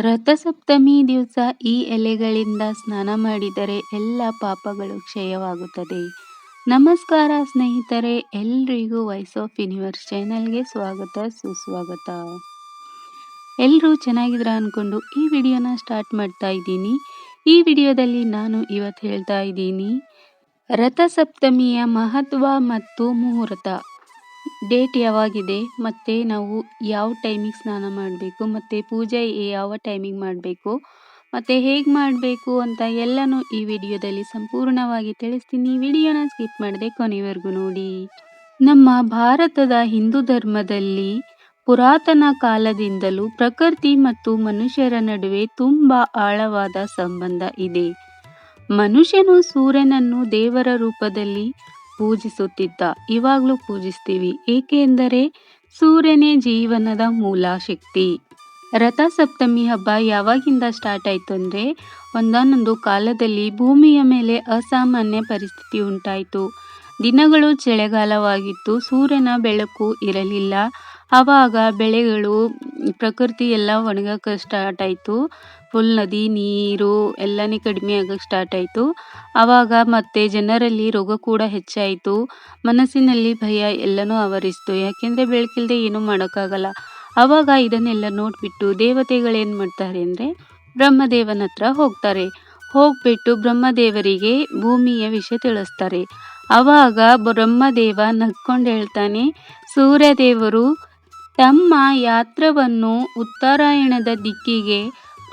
ರಥಸಪ್ತಮಿ ದಿವಸ ಈ ಎಲೆಗಳಿಂದ ಸ್ನಾನ ಮಾಡಿದರೆ ಎಲ್ಲ ಪಾಪಗಳು ಕ್ಷಯವಾಗುತ್ತದೆ. ನಮಸ್ಕಾರ ಸ್ನೇಹಿತರೆ, ಎಲ್ರಿಗೂ ವಾಯ್ಸ್ ಆಫ್ ಯೂನಿವರ್ಸ್ ಚಾನಲ್ಗೆ ಸ್ವಾಗತ, ಸುಸ್ವಾಗತ. ಎಲ್ಲರೂ ಚೆನ್ನಾಗಿದ್ರ ಅಂದ್ಕೊಂಡು ಈ ವಿಡಿಯೋನ ಸ್ಟಾರ್ಟ್ ಮಾಡ್ತಾ ಇದ್ದೀನಿ. ಈ ವಿಡಿಯೋದಲ್ಲಿ ನಾನು ಇವತ್ತು ಹೇಳ್ತಾ ಇದ್ದೀನಿ, ರಥಸಪ್ತಮಿಯ ಮಹತ್ವ ಮತ್ತು ಮುಹೂರ್ತ. ಡೇಟ್ ಯಾವಾಗಿದೆ, ಮತ್ತು ನಾವು ಯಾವ ಟೈಮಿಗೆ ಸ್ನಾನ ಮಾಡಬೇಕು, ಮತ್ತು ಪೂಜೆ ಯಾವ ಟೈಮಿಗೆ ಮಾಡಬೇಕು, ಮತ್ತು ಹೇಗೆ ಮಾಡಬೇಕು ಅಂತ ಎಲ್ಲನೂ ಈ ವಿಡಿಯೋದಲ್ಲಿ ಸಂಪೂರ್ಣವಾಗಿ ತಿಳಿಸ್ತೀನಿ. ವಿಡಿಯೋನ ಸ್ಕಿಪ್ ಮಾಡದೆ ಕೊನೆವರೆಗೂ ನೋಡಿ. ನಮ್ಮ ಭಾರತದ ಹಿಂದೂ ಧರ್ಮದಲ್ಲಿ ಪುರಾತನ ಕಾಲದಿಂದಲೂ ಪ್ರಕೃತಿ ಮತ್ತು ಮನುಷ್ಯರ ನಡುವೆ ತುಂಬ ಆಳವಾದ ಸಂಬಂಧ ಇದೆ. ಮನುಷ್ಯನು ಸೂರ್ಯನನ್ನು ದೇವರ ರೂಪದಲ್ಲಿ ಪೂಜಿಸುತ್ತಿದ್ದ. ಇವಾಗಲೂ ಪೂಜಿಸ್ತೀವಿ. ಏಕೆಂದರೆ ಸೂರ್ಯನೇ ಜೀವನದ ಮೂಲ ಶಕ್ತಿ. ರಥಸಪ್ತಮಿ ಹಬ್ಬ ಯಾವಾಗಿಂದ ಸ್ಟಾರ್ಟ್ ಆಯಿತು ಅಂದರೆ ಒಂದಾನೊಂದು ಕಾಲದಲ್ಲಿ ಭೂಮಿಯ ಮೇಲೆ ಅಸಾಮಾನ್ಯ ಪರಿಸ್ಥಿತಿ ಉಂಟಾಯಿತು. ದಿನಗಳು ಚಳಿಗಾಲವಾಗಿತ್ತು. ಸೂರ್ಯನ ಬೆಳಕು ಇರಲಿಲ್ಲ. ಆವಾಗ ಬೆಳೆಗಳು, ಪ್ರಕೃತಿ ಎಲ್ಲ ಒಣಗಕ್ಕೆ ಸ್ಟಾರ್ಟ್ ಆಯಿತು. ಫುಲ್ ನದಿ, ನೀರು ಎಲ್ಲನೇ ಕಡಿಮೆ ಆಗಕ್ಕೆ ಸ್ಟಾರ್ಟ್ ಆಯಿತು. ಆವಾಗ ಮತ್ತೆ ಜನರಲ್ಲಿ ರೋಗ ಕೂಡ ಹೆಚ್ಚಾಯಿತು. ಮನಸ್ಸಿನಲ್ಲಿ ಭಯ ಎಲ್ಲನೂ ಆವರಿಸ್ತು. ಯಾಕೆಂದರೆ ಬೆಳಕಿಲ್ಲದೆ ಏನೂ ಮಾಡೋಕ್ಕಾಗಲ್ಲ. ಆವಾಗ ಇದನ್ನೆಲ್ಲ ನೋಡಿಬಿಟ್ಟು ದೇವತೆಗಳೇನು ಮಾಡ್ತಾರೆ ಅಂದರೆ ಬ್ರಹ್ಮದೇವನ ಹತ್ರ ಹೋಗ್ತಾರೆ. ಹೋಗ್ಬಿಟ್ಟು ಬ್ರಹ್ಮದೇವರಿಗೆ ಭೂಮಿಯ ವಿಷಯ ತಿಳಿಸ್ತಾರೆ. ಆವಾಗ ಬ್ರಹ್ಮದೇವ ನಕ್ಕೊಂಡು ಹೇಳ್ತಾನೆ, ಸೂರ್ಯದೇವರು ತಮ್ಮ ಯಾತ್ರವನ್ನು ಉತ್ತರಾಯಣದ ದಿಕ್ಕಿಗೆ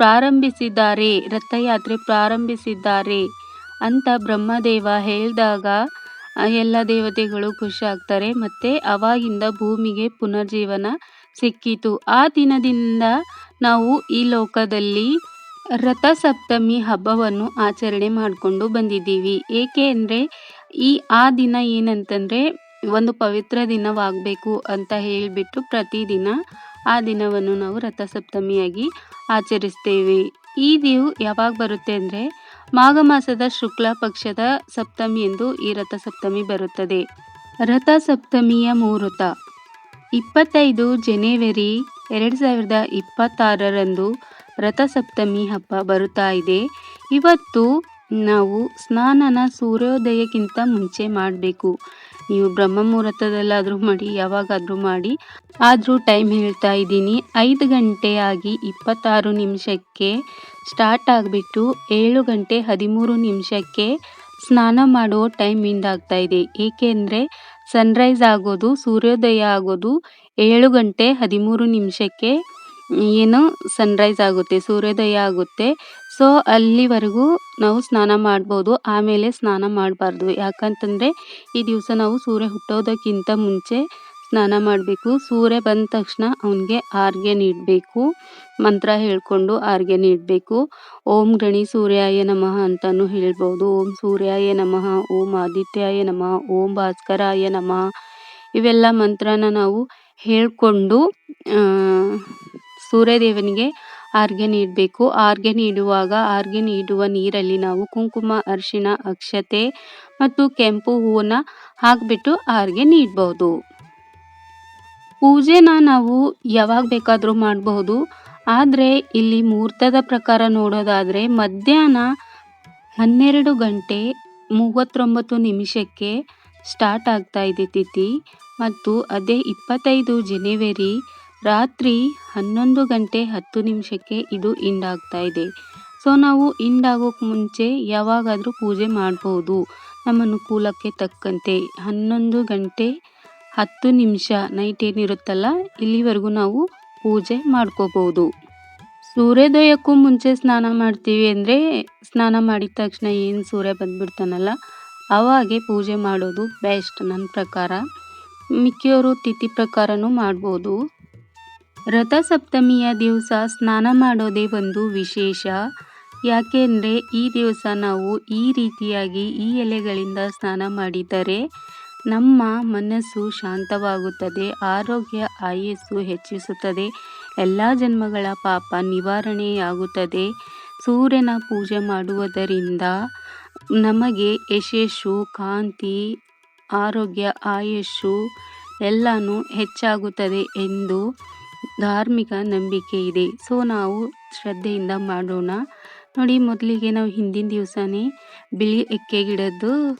ಪ್ರಾರಂಭಿಸಿದ್ದಾರೆ, ರಥಯಾತ್ರೆ ಪ್ರಾರಂಭಿಸಿದ್ದಾರೆ ಅಂತ ಬ್ರಹ್ಮದೇವ ಹೇಳಿದಾಗ ಎಲ್ಲ ದೇವತೆಗಳು ಖುಷಿ ಆಗ್ತಾರೆ ಮತ್ತು ಅವಾಗಿಂದ ಭೂಮಿಗೆ ಪುನರ್ಜೀವನ ಸಿಕ್ಕಿತು. ಆ ದಿನದಿಂದ ನಾವು ಈ ಲೋಕದಲ್ಲಿ ರಥಸಪ್ತಮಿ ಹಬ್ಬವನ್ನು ಆಚರಣೆ ಮಾಡಿಕೊಂಡು ಬಂದಿದ್ದೀವಿ. ಏಕೆ ಅಂದರೆ, ಈ ಆ ದಿನ ಏನಂತಂದರೆ, ಒಂದು ಪವಿತ್ರ ದಿನವಾಗಬೇಕು ಅಂತ ಹೇಳಿಬಿಟ್ಟು ಪ್ರತಿದಿನ ಆ ದಿನವನ್ನು ನಾವು ರಥಸಪ್ತಮಿಯಾಗಿ ಆಚರಿಸ್ತೇವೆ. ಈ ದಿವು ಯಾವಾಗ ಬರುತ್ತೆ ಅಂದರೆ ಮಾಘ ಮಾಸದ ಶುಕ್ಲ ಪಕ್ಷದ ಸಪ್ತಮಿ ಎಂದು ಈ ರಥಸಪ್ತಮಿ ಬರುತ್ತದೆ. ರಥಸಪ್ತಮಿಯ ಮುಹೂರ್ತ ಇಪ್ಪತ್ತೈದು ಜನವರಿ ಎರಡು ಸಾವಿರದ ಇಪ್ಪತ್ತಾರರಂದು ರಥಸಪ್ತಮಿ ಹಬ್ಬ ಬರುತ್ತಾ ಇದೆ. ಇವತ್ತು ನಾವು ಸ್ನಾನನ ಸೂರ್ಯೋದಯಕ್ಕಿಂತ ಮುಂಚೆ ಮಾಡಬೇಕು. ನೀವು ಬ್ರಹ್ಮ ಮುಹೂರ್ತದಲ್ಲಾದರೂ ಮಾಡಿ, ಯಾವಾಗಾದರೂ ಮಾಡಿ. ಆದರೂ ಟೈಮ್ ಹೇಳ್ತಾ ಇದ್ದೀನಿ. ಐದು ಗಂಟೆ ಆಗಿ ಇಪ್ಪತ್ತಾರು ನಿಮಿಷಕ್ಕೆ ಸ್ಟಾರ್ಟ್ ಆಗಿಬಿಟ್ಟು ಏಳು ಗಂಟೆ ಹದಿಮೂರು ನಿಮಿಷಕ್ಕೆ ಸ್ನಾನ ಮಾಡೋ ಟೈಮ್ ಇಂಡ್ ಆಗ್ತಾ ಇದೆ. ಏಕೆಂದರೆ ಸನ್ರೈಸ್ ಆಗೋದು, ಸೂರ್ಯೋದಯ ಆಗೋದು ಏಳು ಗಂಟೆ ಹದಿಮೂರು ನಿಮಿಷಕ್ಕೆ ಏನು ಸನ್ರೈಸ್ ಆಗುತ್ತೆ, ಸೂರ್ಯೋದಯ ಆಗುತ್ತೆ. ಸೊ ಅಲ್ಲಿವರೆಗೂ ನಾವು ಸ್ನಾನ ಮಾಡ್ಬೋದು. ಆಮೇಲೆ ಸ್ನಾನ ಮಾಡಬಾರ್ದು. ಯಾಕಂತಂದರೆ ಈ ದಿವಸ ನಾವು ಸೂರ್ಯ ಹುಟ್ಟೋದಕ್ಕಿಂತ ಮುಂಚೆ ಸ್ನಾನ ಮಾಡಬೇಕು. ಸೂರ್ಯ ಬಂದ ತಕ್ಷಣ ಅವನಿಗೆ ಆರ್ಗೆ ನೀಡಬೇಕು. ಮಂತ್ರ ಹೇಳ್ಕೊಂಡು ಆರ್ಗೆ ನೀಡಬೇಕು. ಓಂ ಗಣಿ ಸೂರ್ಯಾಯ ನಮಃ ಅಂತಲೂ ಹೇಳ್ಬೋದು. ಓಂ ಸೂರ್ಯಾಯ ನಮಃ, ಓಂ ಆದಿತ್ಯಾಯ ನಮಃ, ಓಂ ಭಾಸ್ಕರಾಯ ನಮಃ. ಇವೆಲ್ಲ ಮಂತ್ರನ ನಾವು ಹೇಳಿಕೊಂಡು ಸೂರ್ಯದೇವನಿಗೆ ಆರ್ಗೆ ನೀಡಬೇಕು. ಆರ್ಗೆ ನೀಡುವಾಗ ಆರ್ಗೆ ನೀಡುವ ನೀರಲ್ಲಿ ನಾವು ಕುಂಕುಮ, ಅರಿಶಿಣ, ಅಕ್ಷತೆ ಮತ್ತು ಕೆಂಪು ಹೂವನ್ನ ಹಾಕಿಬಿಟ್ಟು ಆರ್ಗೆ ನೀಡಬಹುದು ಪೂಜೆನ ನಾವು ಯಾವಾಗ ಬೇಕಾದರೂ ಮಾಡಬಹುದು ಆದರೆ ಇಲ್ಲಿ ಮುಹೂರ್ತದ ಪ್ರಕಾರ ನೋಡೋದಾದರೆ ಮಧ್ಯಾಹ್ನ ಹನ್ನೆರಡು ಗಂಟೆ ಮೂವತ್ತೊಂಬತ್ತು ನಿಮಿಷಕ್ಕೆ ಸ್ಟಾರ್ಟ್ ಆಗ್ತಾ ಇದೆ ತಿಥಿ. ಮತ್ತು ಅದೇ ಇಪ್ಪತ್ತೈದು ಜನವರಿ ರಾತ್ರಿ ಹನ್ನೊಂದು ಗಂಟೆ ಹತ್ತು ನಿಮಿಷಕ್ಕೆ ಇದು ಇಂಡ್ ಆಗ್ತಾ ಇದೆ. ಸೊ ನಾವು ಇಂಡ್ ಆಗೋಕ್ಕೆ ಮುಂಚೆ ಯಾವಾಗಾದರೂ ಪೂಜೆ ಮಾಡ್ಬೋದು. ನಮ್ಮ ಅನುಕೂಲಕ್ಕೆ ತಕ್ಕಂತೆ ಹನ್ನೊಂದು ಗಂಟೆ ಹತ್ತು ನಿಮಿಷ ನೈಟ್ ಏನಿರುತ್ತಲ್ಲ, ಇಲ್ಲಿವರೆಗೂ ನಾವು ಪೂಜೆ ಮಾಡ್ಕೋಬೋದು. ಸೂರ್ಯೋದಯಕ್ಕೂ ಮುಂಚೆ ಸ್ನಾನ ಮಾಡ್ತೀವಿ ಅಂದರೆ ಸ್ನಾನ ಮಾಡಿದ ತಕ್ಷಣ ಏನು ಸೂರ್ಯ ಬಂದ್ಬಿಡ್ತಾನಲ್ಲ, ಅವಾಗೆ ಪೂಜೆ ಮಾಡೋದು ಬೆಸ್ಟ್ ನನ್ನ ಪ್ರಕಾರ. ಮಿಕ್ಕಿಯವರು ತಿಥಿ ಪ್ರಕಾರನೂ ಮಾಡ್ಬೋದು. ರಥಸಪ್ತಮಿಯ ದಿವಸ ಸ್ನಾನ ಮಾಡೋದೇ ಒಂದು ವಿಶೇಷ. ಯಾಕೆಂದರೆ ಈ ದಿವಸ ನಾವು ಈ ರೀತಿಯಾಗಿ ಈ ಎಲೆಗಳಿಂದ ಸ್ನಾನ ಮಾಡಿದರೆ ನಮ್ಮ ಮನಸ್ಸು ಶಾಂತವಾಗುತ್ತದೆ, ಆರೋಗ್ಯ, ಆಯಸ್ಸು ಹೆಚ್ಚಿಸುತ್ತದೆ, ಎಲ್ಲ ಜನ್ಮಗಳ ಪಾಪ ನಿವಾರಣೆಯಾಗುತ್ತದೆ. ಸೂರ್ಯನ ಪೂಜೆ ಮಾಡುವುದರಿಂದ ನಮಗೆ ಯಶಸ್ಸು, ಕಾಂತಿ, ಆರೋಗ್ಯ, ಆಯಸ್ಸು ಎಲ್ಲನೂ ಹೆಚ್ಚಾಗುತ್ತದೆ ಎಂದು ಧಾರ್ಮಿಕ ನಂಬಿಕೆ ಇದೆ. ಸೊ, ನಾವು ಶ್ರದ್ಧೆಯಿಂದ ಮಾಡೋಣ. ನೋಡಿ, ಮೊದಲಿಗೆ ನಾವು ಹಿಂದಿನ ದಿವಸನೇ ಬಿಳಿ ಎಕ್ಕೆ ಗಿಡದ್ದು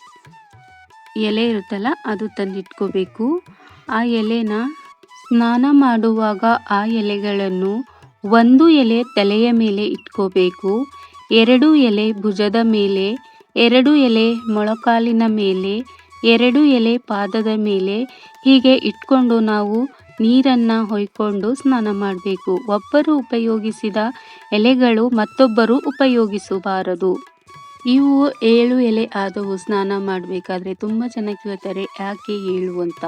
ಎಲೆ ಇರುತ್ತಲ್ಲ, ಅದು ತಂದಿಟ್ಕೋಬೇಕು. ಆ ಎಲೆನ ಸ್ನಾನ ಮಾಡುವಾಗ ಆ ಎಲೆಗಳನ್ನು ಒಂದು ಎಲೆ ತಲೆಯ ಮೇಲೆ ಇಟ್ಕೋಬೇಕು. ಎರಡು ಎಲೆ ಭುಜದ ಮೇಲೆ, ಎರಡು ಎಲೆ ಮೊಳಕಾಲಿನ ಮೇಲೆ, ಎರಡು ಎಲೆ ಪಾದದ ಮೇಲೆ ಹೀಗೆ ಇಟ್ಕೊಂಡು ನಾವು ನೀರನ್ನು ಹೊಯ್ಕೊಂಡು ಸ್ನಾನ ಮಾಡಬೇಕು. ಒಬ್ಬರು ಉಪಯೋಗಿಸಿದ ಎಲೆಗಳು ಮತ್ತೊಬ್ಬರು ಉಪಯೋಗಿಸಬಾರದು. ಇವು ಏಳು ಎಲೆ ಆದವು, ಸ್ನಾನ ಮಾಡಬೇಕಾದ್ರೆ ತುಂಬ ಜನ ಕೇಳ್ತಾರೆ, ಯಾಕೆ ಏಳು ಅಂತ?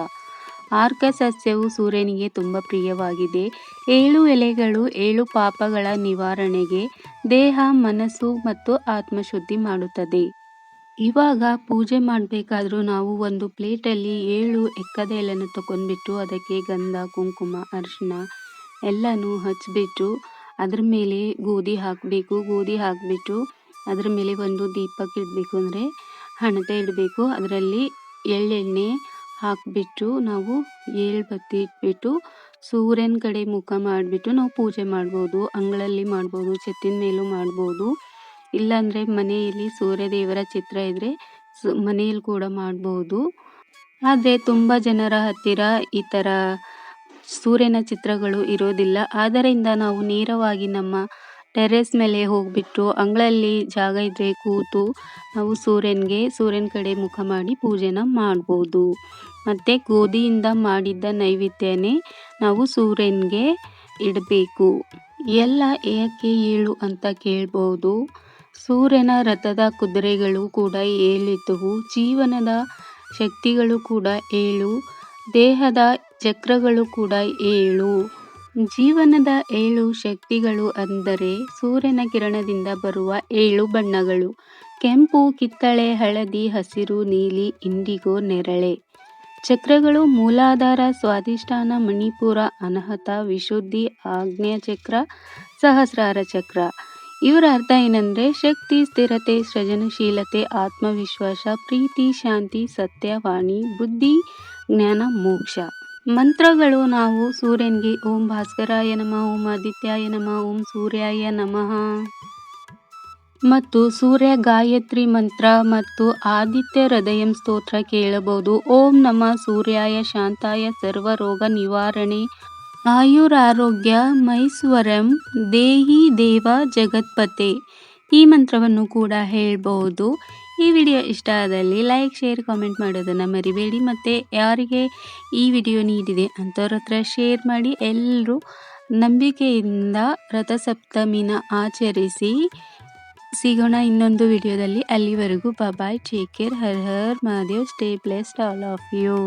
ಆರ್ಕ ಸಸ್ಯವು ಸೂರ್ಯನಿಗೆ ತುಂಬ ಪ್ರಿಯವಾಗಿದೆ. ಏಳು ಎಲೆಗಳು ಏಳು ಪಾಪಗಳ ನಿವಾರಣೆಗೆ ದೇಹ, ಮನಸ್ಸು ಮತ್ತು ಆತ್ಮಶುದ್ಧಿ ಮಾಡುತ್ತದೆ. ಇವಾಗ ಪೂಜೆ ಮಾಡಬೇಕಾದ್ರೂ ನಾವು ಒಂದು ಪ್ಲೇಟಲ್ಲಿ ಏಳು ಎಕ್ಕದ ಎಲೆಯನ್ನು ತಗೊಂಡ್ಬಿಟ್ಟು ಅದಕ್ಕೆ ಗಂಧ, ಕುಂಕುಮ ಅರಿಶಿನ ಎಲ್ಲನೂ ಹಚ್ಚಿಬಿಟ್ಟು ಅದ್ರ ಮೇಲೆ ಗೋಧಿ ಹಾಕಬೇಕು. ಗೋಧಿ ಹಾಕಿಬಿಟ್ಟು ಅದ್ರ ಮೇಲೆ ಒಂದು ದೀಪಕ್ಕೆ ಇಡಬೇಕು ಅಂದರೆ ಹಣತೆ ಇಡಬೇಕು. ಅದರಲ್ಲಿ ಎಳ್ಳೆಣ್ಣೆ ಹಾಕಿಬಿಟ್ಟು ನಾವು ಏಳು ಬತ್ತಿ ಇಟ್ಬಿಟ್ಟು ಸೂರ್ಯನ ಕಡೆ ಮುಖ ಮಾಡಿಬಿಟ್ಟು ನಾವು ಪೂಜೆ ಮಾಡ್ಬೋದು. ಅಂಗಳಲ್ಲಿ ಮಾಡ್ಬೋದು ಛತ್ತಿನ ಮೇಲೂ ಮಾಡ್ಬೋದು. ಇಲ್ಲಾಂದರೆ ಮನೆಯಲ್ಲಿ ಸೂರ್ಯದೇವರ ಚಿತ್ರ ಇದ್ದರೆ ಸು ಮನೆಯಲ್ಲಿ ಕೂಡ ಮಾಡಬಹುದು ಆದರೆ ತುಂಬ ಜನರ ಹತ್ತಿರ ಈ ಥರ ಸೂರ್ಯನ ಚಿತ್ರಗಳು ಇರೋದಿಲ್ಲ. ಆದ್ದರಿಂದ ನಾವು ನೇರವಾಗಿ ನಮ್ಮ ಟೆರೆಸ್ ಮೇಲೆ ಹೋಗ್ಬಿಟ್ಟು ಅಂಗಳಲ್ಲಿ ಜಾಗ ಇದ್ರೆ ಕೂತು ನಾವು ಸೂರ್ಯನಿಗೆ ಸೂರ್ಯನ ಕಡೆ ಮುಖ ಮಾಡಿ ಪೂಜೆನ ಮಾಡ್ಬೋದು. ಮತ್ತು ಗೋಧಿಯಿಂದ ಮಾಡಿದ್ದ ನೈವೇದ್ಯನೇ ನಾವು ಸೂರ್ಯನಿಗೆ ಇಡಬೇಕು. ಎಲ್ಲ ಏಕೆ ಏಳು ಅಂತ ಕೇಳ್ಬೋದು. ಸೂರ್ಯನ ರಥದ ಕುದುರೆಗಳು ಕೂಡ ಏಳಿದ್ದವು ಜೀವನದ ಶಕ್ತಿಗಳು ಕೂಡ ಏಳು, ದೇಹದ ಚಕ್ರಗಳು ಕೂಡ ಏಳು. ಜೀವನದ ಏಳು ಶಕ್ತಿಗಳು ಅಂದರೆ ಸೂರ್ಯನ ಕಿರಣದಿಂದ ಬರುವ ಏಳು ಬಣ್ಣಗಳು, ಕೆಂಪು, ಕಿತ್ತಳೆ, ಹಳದಿ, ಹಸಿರು, ನೀಲಿ, ಇಂಡಿಗೋ, ನೆರಳೆ. ಚಕ್ರಗಳು ಮೂಲಾಧಾರ, ಸ್ವಾಧಿಷ್ಠಾನ, ಮಣಿಪುರ ಅನಹತ ವಿಶುದ್ಧಿ ಆಗ್ನೇಯ ಚಕ್ರ ಸಹಸ್ರಾರ ಚಕ್ರ. ಇವರ ಅರ್ಥ ಏನಂದರೆ ಶಕ್ತಿ, ಸ್ಥಿರತೆ, ಸೃಜನಶೀಲತೆ, ಆತ್ಮವಿಶ್ವಾಸ, ಪ್ರೀತಿ, ಶಾಂತಿ ಸತ್ಯವಾಣಿ ಬುದ್ಧಿ, ಜ್ಞಾನ, ಮೋಕ್ಷ. ಮಂತ್ರಗಳು ನಾವು ಸೂರ್ಯನಿಗೆ ಓಂ ಭಾಸ್ಕರಾಯ ನಮಃ, ಓಂ ಆದಿತ್ಯಾಯ ನಮಃ, ಓಂ ಸೂರ್ಯಾಯ ನಮಃ. ಮತ್ತು ಸೂರ್ಯ ಗಾಯತ್ರಿ ಮಂತ್ರ ಮತ್ತು ಆದಿತ್ಯ ಹೃದಯಂ ಸ್ತೋತ್ರ ಕೇಳಬಹುದು. ಓಂ ನಮ ಸೂರ್ಯಾಯ, ಶಾಂತಾಯ ಸರ್ವ ರೋಗ ನಿವಾರಣೆ ಆಯುರಾರೋಗ್ಯ ಮೈಸ್ವರಂ ದೇಹಿ ದೇವ ಜಗತ್ಪತೆ ಈ ಮಂತ್ರವನ್ನು ಕೂಡ ಹೇಳ್ಬೋದು. ಈ ವಿಡಿಯೋ ಇಷ್ಟ ಆದಲ್ಲಿ ಲೈಕ್, ಶೇರ್, ಕಾಮೆಂಟ್ ಮಾಡೋದನ್ನು ಮರಿಬೇಡಿ. ಮತ್ತು ಯಾರಿಗೆ ಈ ವಿಡಿಯೋ ನೀಡಿದೆ ಅಂಥವ್ರ ಹತ್ರ ಶೇರ್ ಮಾಡಿ ಎಲ್ಲರೂ ನಂಬಿಕೆಯಿಂದ ರಥಸಪ್ತಮಿನ ಆಚರಿಸಿ. ಸಿಗೋಣ ಇನ್ನೊಂದು ವಿಡಿಯೋದಲ್ಲಿ. ಅಲ್ಲಿವರೆಗೂ bye take care Har Har, Mahadev stay place all of you